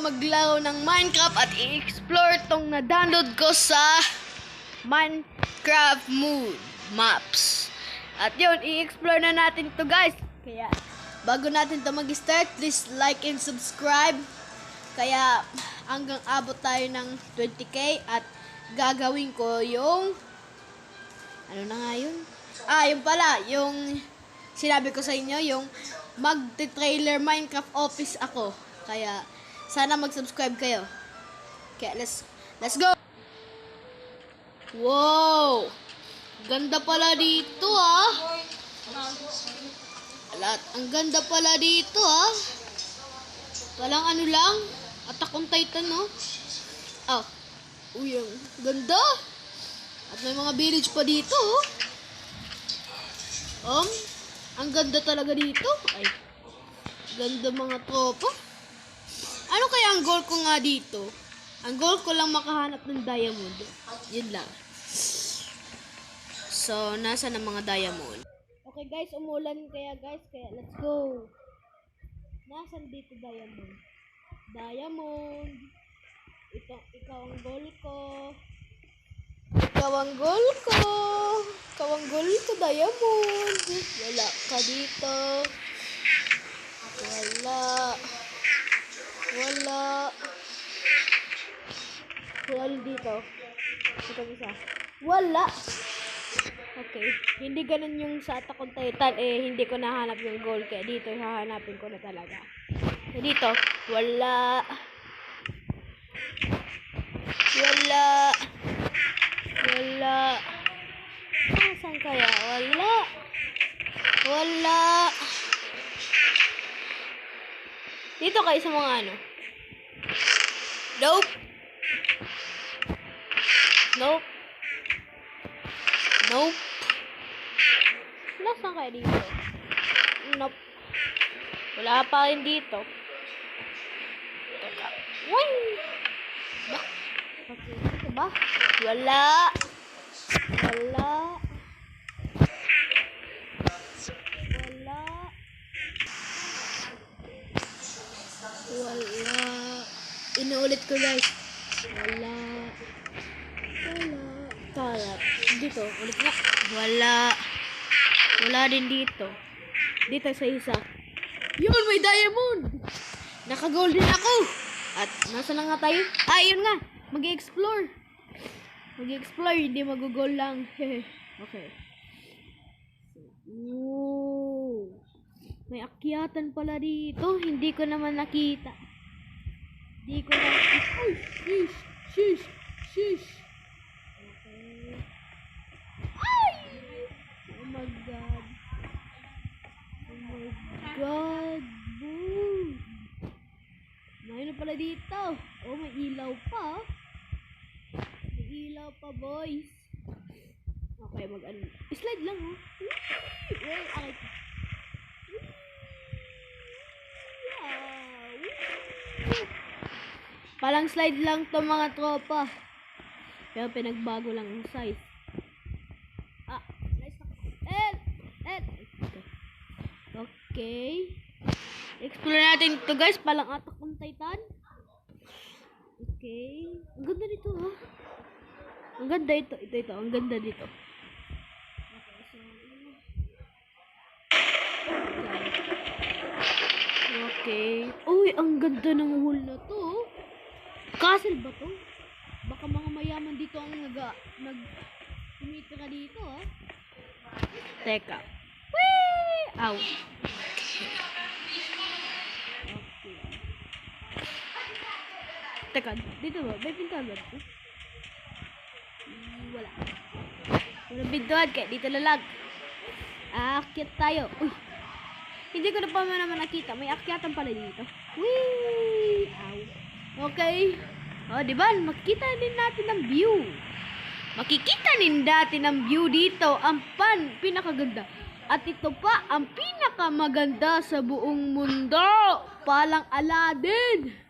maglaro ng Minecraft at i-explore tong na-download ko sa Minecraft Mood Maps. At yun, i-explore na natin to guys. Kaya, bago natin to mag-start, please like and subscribe. Kaya, hanggang abot tayo ng 20k at gagawin ko yung ano na nga yun? Ah, yung pala, yung sinabi ko sa inyo, yung mag-trailer Minecraft office ako. Kaya, sana mag-subscribe kayo. Okay, let's, let's go! Wow! Ganda pala dito, ah! Alat, ang ganda pala dito, ah! Walang ano lang, Attack on Titan, no? Ah, uy, ang ganda! At may mga village pa dito, oh. Um, ang ganda talaga dito. Ay, ganda mga tropa. Ano kaya ang goal ko nga dito? Ang goal ko lang makahanap ng diamond. Yun lang. So, nasa ng mga diamond? Okay guys, umulan kaya guys, kaya let's go. Nasaan dito diamond? Diamond. Ito, ikaw ang goal ko. Ikaw ang goal ko. Ikaw ang goal ko, diamond. Wala ka dito. Wala. Wala. Dito. Ito isa. Wala. Okay. Hindi ganun yung sa Attack on Titan. Eh, hindi ko nahanap yung goal. Kaya dito, hahanapin ko na talaga. Eh, dito. Wala. Wala. Wala. Nasaan kaya? Wala. Wala. Dito kayo sa mga ano. Nope. Nope. Nope. Nasaan kaya dito? Nope. Wala pa rin dito. Teka. Why? Ba? Okay, dito ba? Wala. Wala. Wala. Wala. Inuulit ko guys. Wala. Kalat. Dito. Ulit nga. Wala. Wala din dito. Dito sa isa. Yun! May diamond! Naka-gold din ako! At nasa na nga tayo? Ah, yun nga! Mag-explore! Mag-explore, hindi mag-goal lang. okay. Ooh. May akyatan pala dito. Hindi ko naman nakita. Hindi ko na... Ay! Shish! Shish! Shish! Okay. Ay! Oh my God. Oh my God. Boom! May dito. Oh, may ilaw pa. May ilaw pa, boys. Okay, mag ano. Slide lang, oh. Yeah. Whee! Palang slide lang to mga tropa. Pero pinagbago lang ang size. Ah, nice na. Eh, eh. Okay. Explore natin ito guys. Palang atak ng Titan. Okay. Ang ganda dito ha. Ang ganda ito. Ito, ito. Ang ganda dito. Okay. Uy, ang ganda ng wall na to. oh. Castle ba to? Baka mga mayaman dito ang nag nag tumitira dito ah. Teka. Whee! Ow. Teka, dito ba? May pintuan ba dito? Wala. Wala pintuan kaya dito lalag. Aakyat tayo. Uy! Hindi ko na pa naman nakita. May akyatan pala dito. Whee! Ow. Okay. O, di ba? Makikita din natin ang view. Makikita din natin ang view dito. Ang pan, pinakaganda. At ito pa, ang pinakamaganda sa buong mundo. Palang Aladdin.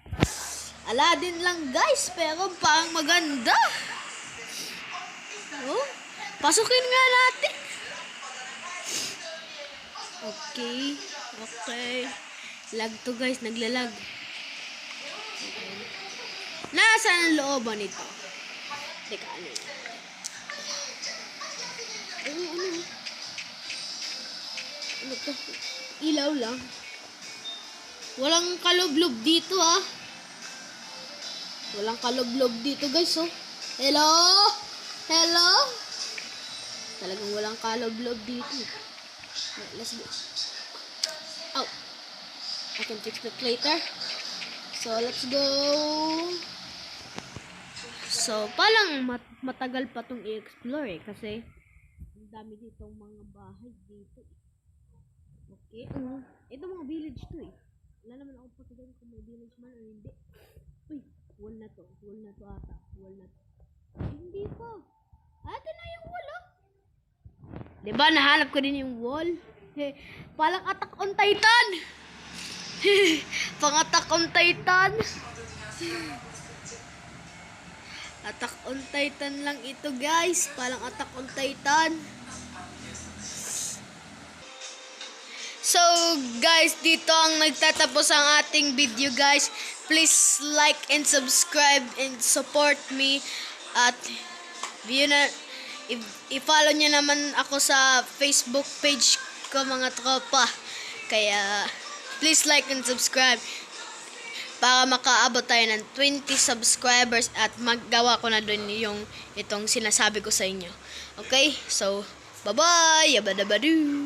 Aladdin lang guys, pero pang maganda. Oh, pasukin nga natin. Okay, okay. Lag to guys, naglalag. Nasaan ang looban nito? Teka, ano yun? Ano, ano? Ano to? Ilaw lang. Walang kaloblob dito ah. Walang kaloblob dito guys oh. Hello? Hello? Talagang walang kaloblob dito. Let's go. Oh. I can fix that later. So, let's go. So, palang mat matagal pa tong i-explore eh. Kasi, ang dami ditong mga bahay dito eh. Okay. Uh, ito mga village to eh. Wala naman ako patuloy kung may village man o hindi. Uy, wall na to. Wall na to ata. Wall na to. Hindi pa. Ito na yung wall oh. Diba, nahanap ko din yung wall. Palang attack on Titan. Pang attack on Titan. Attack on Titan lang ito guys. Palang attack on Titan. So guys, dito ang nagtatapos ang ating video guys. Please like and subscribe and support me. At view na, i-follow nyo naman ako sa Facebook page ko mga tropa. Kaya please like and subscribe para makaabot tayo ng 20 subscribers at maggawa ko na dun yung itong sinasabi ko sa inyo. Okay? So, bye-bye! Yabadabadu!